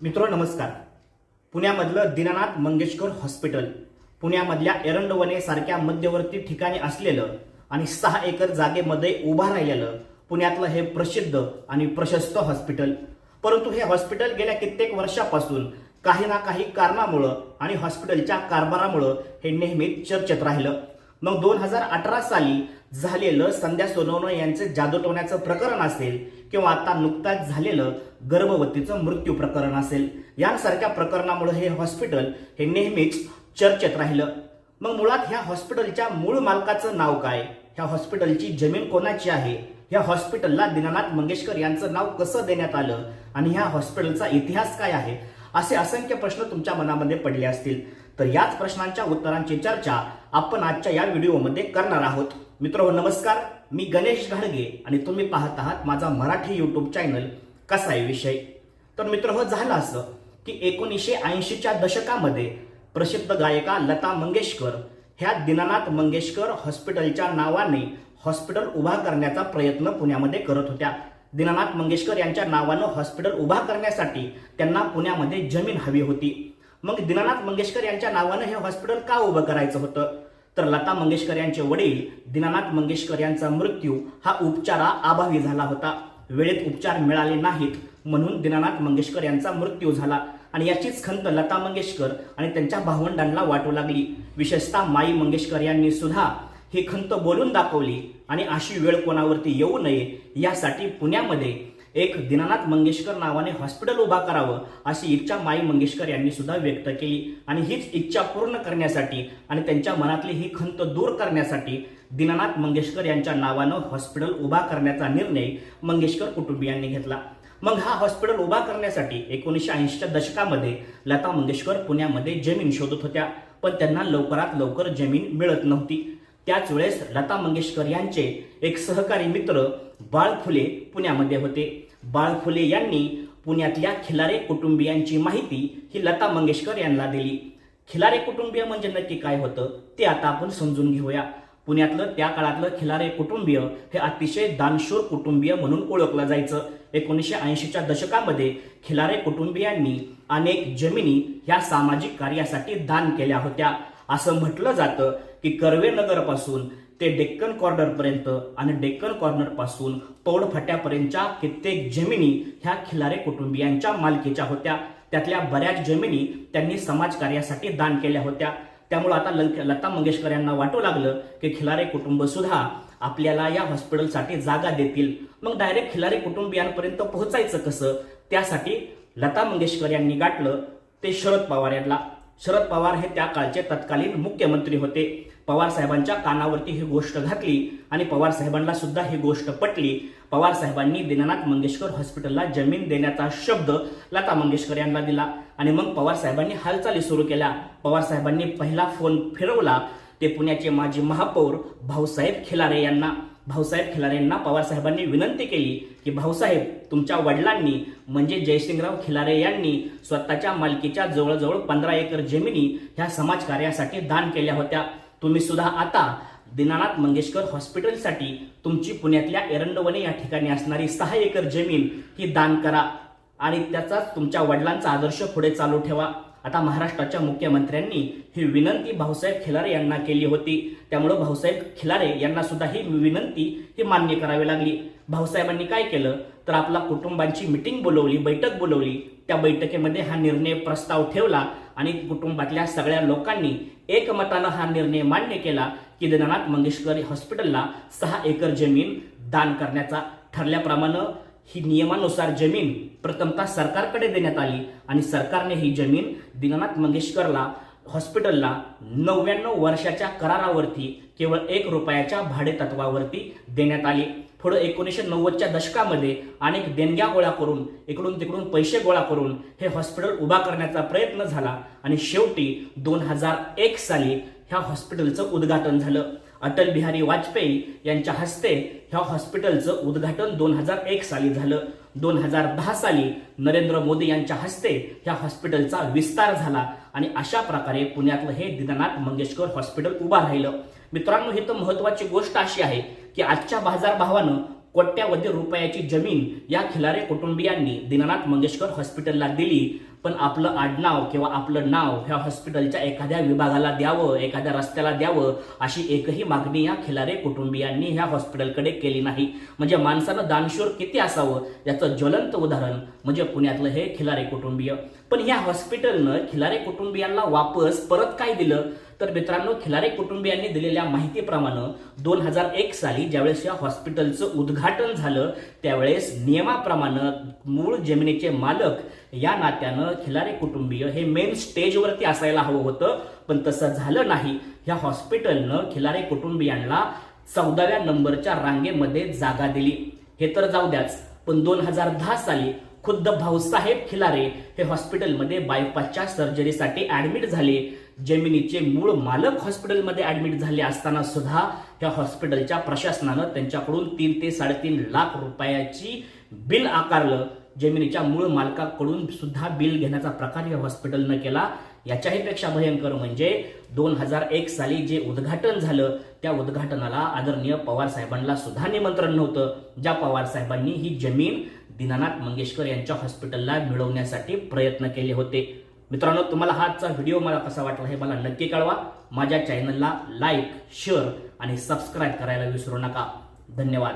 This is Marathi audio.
मित्र नमस्कार. पुण्यामधलं दीनानाथ मंगेशकर हॉस्पिटल पुण्यामधल्या एरंडवने सारख्या मध्यवर्ती ठिकाणी असलेलं आणि सहा एकर जागेमध्ये उभा राहिलेलं पुण्यातलं हे प्रसिद्ध आणि प्रशस्त हॉस्पिटल. परंतु हे हॉस्पिटल गेल्या कित्येक वर्षापासून काही ना काही कारणामुळं आणि हॉस्पिटलच्या कारभारामुळं हे नेहमीच चर्चेत राहिलं. मग दोन हजार अठरा साली झालेलं संध्या सोनवणे यांचे जादूटवण्याचं प्रकरण असेल किंवा आता नुकताच झालेलं गर्भवतीचं मृत्यू प्रकरण असेल. यांसारख्या प्रकरणामुळे हे हॉस्पिटल हे नेहमीच चर्चेत राहिलं. मग मुळात ह्या हॉस्पिटलच्या मूळ मालकाचं नाव काय? ह्या हॉस्पिटलची जमीन कोणाची आहे? ह्या हॉस्पिटलला दीनानाथ मंगेशकर यांचं नाव कसं देण्यात आलं? आणि ह्या हॉस्पिटलचा इतिहास काय आहे? असे असंख्य प्रश्न तुमच्या मनामध्ये पडले असतील. तर याच प्रश्नांच्या उत्तरांची चर्चा आपण आजच्या या व्हिडिओमध्ये करणार आहोत. मित्र नमस्कार. मी गणेश घाडगे आणि तुम्ही पाहत आहात माझा मराठी युट्यूब चॅनल कसा आहे विषय? तर मित्र हो झालं असं की एकोणीसशे ऐंशीच्या दशकामध्ये प्रसिद्ध गायिका लता मंगेशकर ह्या दीनानाथ मंगेशकर हॉस्पिटलच्या नावाने हॉस्पिटल उभा करण्याचा प्रयत्न पुण्यामध्ये करत होत्या. दीनानाथ मंगेशकर यांच्या नावानं हॉस्पिटल उभा करण्यासाठी त्यांना पुण्यामध्ये जमीन हवी होती. मग दीनानाथ मंगेशकर यांच्या नावानं हे हॉस्पिटल का उभं करायचं होतं? तर लता मंगेशकर यांचे वडील दीनानाथ मंगेशकर यांचा मृत्यू हा उपचारा अभावी झाला होता. वेळेत उपचार मिळाले नाहीत म्हणून दीनानाथ मंगेशकर यांचा मृत्यू झाला आणि याचीच खंत लता मंगेशकर आणि त्यांच्या भावंडांना वाटू लागली. विशेषतः माई मंगेशकर यांनी सुद्धा ही खंत बोलून दाखवली आणि अशी वेळ कोणावरती येऊ नये यासाठी पुण्यामध्ये एक दीनानाथ मंगेशकर नावाने हॉस्पिटल उभा करावं अशी इच्छा माई मंगेशकर यांनी सुद्धा व्यक्त केली. आणि हीच इच्छा पूर्ण करण्यासाठी आणि त्यांच्या मनातली ही खंत दूर करण्यासाठी दीनानाथ मंगेशकर यांच्या नावानं हॉस्पिटल उभा करण्याचा निर्णय मंगेशकर कुटुंबियांनी घेतला. मग हा हॉस्पिटल उभा करण्यासाठी एकोणीसशे ऐंशीच्या दशकामध्ये लता मंगेशकर पुण्यामध्ये जमीन शोधत होत्या. पण त्यांना लवकरात लवकर जमीन मिळत नव्हती. त्याच वेळेस लता मंगेशकर यांचे एक सहकारी मित्र बाळ फुले पुण्यामध्ये होते. बाळ फुले यांनी पुण्यातल्या खिलारे कुटुंबियांची माहिती ही लता मंगेशकर यांना दिली. खिलारे कुटुंबीय म्हणजे नक्की काय होतं ते आता आपण समजून घेऊया. पुण्यातलं त्या काळातलं खिलारे कुटुंबीय हे अतिशय दानशूर कुटुंबीय म्हणून ओळखलं जायचं. एकोणीसशे ऐंशीच्या दशकामध्ये खिलारे कुटुंबियांनी अनेक जमिनी ह्या सामाजिक कार्यासाठी दान केल्या होत्या. असं म्हटलं जातं की कर्वे नगरपासून ते डेक्कन कॉर्नरपर्यंत आणि डेक्कन कॉर्नरपासून पौड फाट्यापर्यंतच्या कित्येक जमिनी ह्या खिलारे कुटुंबियांच्या मालकीच्या होत्या. त्यातल्या बऱ्याच जमिनी त्यांनी समाजकार्यासाठी दान केल्या होत्या. त्यामुळे आता लल- लता मंगेशकर यांना वाटू लागलं की खिलारे कुटुंब सुद्धा आपल्याला या हॉस्पिटलसाठी जागा देतील. मग डायरेक्ट खिलारे कुटुंबियांपर्यंत पोहोचायचं कसं? त्यासाठी लता मंगेशकर यांनी गाठलं ते शरद पवार यांना. शरद पवार हे त्या काळचे तत्कालीन मुख्यमंत्री होते. पवार साहेबांच्या कानावरती ही गोष्ट घातली आणि पवार साहेबांना सुद्धा ही गोष्ट पटली. पवार साहेबांनी दीनानाथ मंगेशकर हॉस्पिटलला जमीन देण्याचा शब्द लता मंगेशकर यांना दिला आणि मग पवार साहेबांनी हालचाली सुरू केल्या. पवार साहेबांनी पहिला फोन फिरवला ते पुण्याचे माजी महापौर भाऊसाहेब खिलारे यांना. भाऊसाहेब खिलारे यांना पवार साहेबांनी विनंती केली की भाऊसाहेब तुमच्या वडिलांनी म्हणजे जयसिंगराव खिलारे यांनी स्वतःच्या मालकीच्या जवळजवळ पंधरा एकर जमिनी ह्या समाजकार्यासाठी दान केल्या होत्या. तुम्ही सुद्धा आता दीनानाथ मंगेशकर हॉस्पिटलसाठी तुमची पुण्यातल्या एरंडवणे या ठिकाणी असणारी सहा एकर जमीन ही दान करा आणि त्याचाच तुमच्या वडिलांचा आदर्श पुढे चालू ठेवा. आता महाराष्ट्राच्या मुख्यमंत्र्यांनी ही विनंती भाऊसाहेब खिलारे यांना केली होती. त्यामुळं भाऊसाहेब खिलारे यांना सुद्धा ही विनंती ही मान्य करावी लागली. भाऊसाहेबांनी काय केलं? तर आपला कुटुंबांची मिटिंग बोलवली बैठक बोलवली. त्या बैठकीमध्ये हा निर्णय प्रस्ताव ठेवला. आणि कुटुंबातल्या सगळ्या लोकांनी एकमतानं हा निर्णय मान्य केला की दीनानाथ मंगेशकर हॉस्पिटलला सहा एकर जमीन दान करण्याचा ठरल्याप्रमाणे ही नियमानुसार जमीन प्रथमतः सरकारकडे देण्यात आली आणि सरकारने ही जमीन दीनानाथ मंगेशकरला हॉस्पिटलला नव्याण्णव वर्षाच्या करारावरती केवळ एक रुपयाच्या भाडेतत्वावरती देण्यात आली. पुढं एकोणीसशे नव्वदच्या दशकामध्ये अनेक देणग्या गोळा करून इकडून तिकडून पैसे गोळा करून हे हॉस्पिटल उभा करण्याचा प्रयत्न झाला आणि शेवटी दोन हजार एक साली ह्या हॉस्पिटलचं उद्घाटन झालं. अटल बिहारी वाजपेयी यांच्या हस्ते ह्या हॉस्पिटलचं उद्घाटन दोन हजार एक साली झालं. दोन हजार दहा साली नरेंद्र मोदी यांच्या हस्ते ह्या हॉस्पिटलचा विस्तार झाला आणि अशा प्रकारे पुण्यातलं हे दीनानाथ मंगेशकर हॉस्पिटल उभा राहिलं. मित्रांनो ही तर महत्वाची गोष्ट अशी आहे की आजच्या बाजारभावानं कोट्यावधी रुपयाची जमीन या खिलारे कुटुंबियांनी दीनानाथ मंगेशकर हॉस्पिटलला दिली. पण आपलं आडनाव किंवा आपलं नाव ह्या हॉस्पिटलच्या एखाद्या विभागाला द्यावं एखाद्या रस्त्याला द्यावं अशी एकही मागणी या खिलारे कुटुंबियांनी ह्या हॉस्पिटलकडे केली नाही. म्हणजे माणसानं दानशूर किती असावं याचं ज्वलंत उदाहरण म्हणजे पुण्यातलं हे खिलारे कुटुंबीय. पण ह्या हॉस्पिटलनं खिलारे कुटुंबियांना वापस परत काय दिलं? तर मित्रांनो खिलारे कुटुंबियांनी दिलेल्या माहितीप्रमाणे दोन हजार एक साली ज्यावेळेस या हॉस्पिटलचं उद्घाटन झालं त्यावेळेस नियमाप्रमाणे मूळ जमिनीचे मालक या नात्यानं खिलारे कुटुंबीय हे मेन स्टेजवरती असायला हवं होतं पण तसं झालं नाही. ह्या हॉस्पिटलनं खिलारे कुटुंबियांना चौदाव्या नंबरच्या रांगेमध्ये जागा दिली. हे तर जाऊ द्याच पण दोन हजार दहा साली खुद्द भाऊसाहेब खिलारे हे हॉस्पिटलमध्ये बायपासच्या सर्जरीसाठी ऍडमिट झाले. जमिनीचे मूळ मालक हॉस्पिटलमध्ये ऍडमिट झाले असताना सुद्धा या हॉस्पिटलच्या प्रशासनानं त्यांच्याकडून तीन ते साडेतीन लाख रुपयाची बिल आकारलं. जमिनीच्या मूळ मालकाकडून सुद्धा बिल घेण्याचा प्रकार या हॉस्पिटलनं केला. याच्याही पेक्षा भयंकर म्हणजे दोन हजार एक साली जे उद्घाटन झालं त्या उद्घाटनाला आदरणीय पवार साहेबांना सुद्धा निमंत्रण नव्हतं. ज्या पवार साहेबांनी ही जमीन दीनानाथ मंगेशकर यांच्या हॉस्पिटलला मिळवण्यासाठी प्रयत्न केले होते. मित्रांनो तुम्हाला हा आजचा व्हिडिओ मला कसा वाटला हे मला नक्की कळवा. माझ्या चॅनलला लाईक शेअर आणि सबस्क्राईब करायला विसरू नका. धन्यवाद.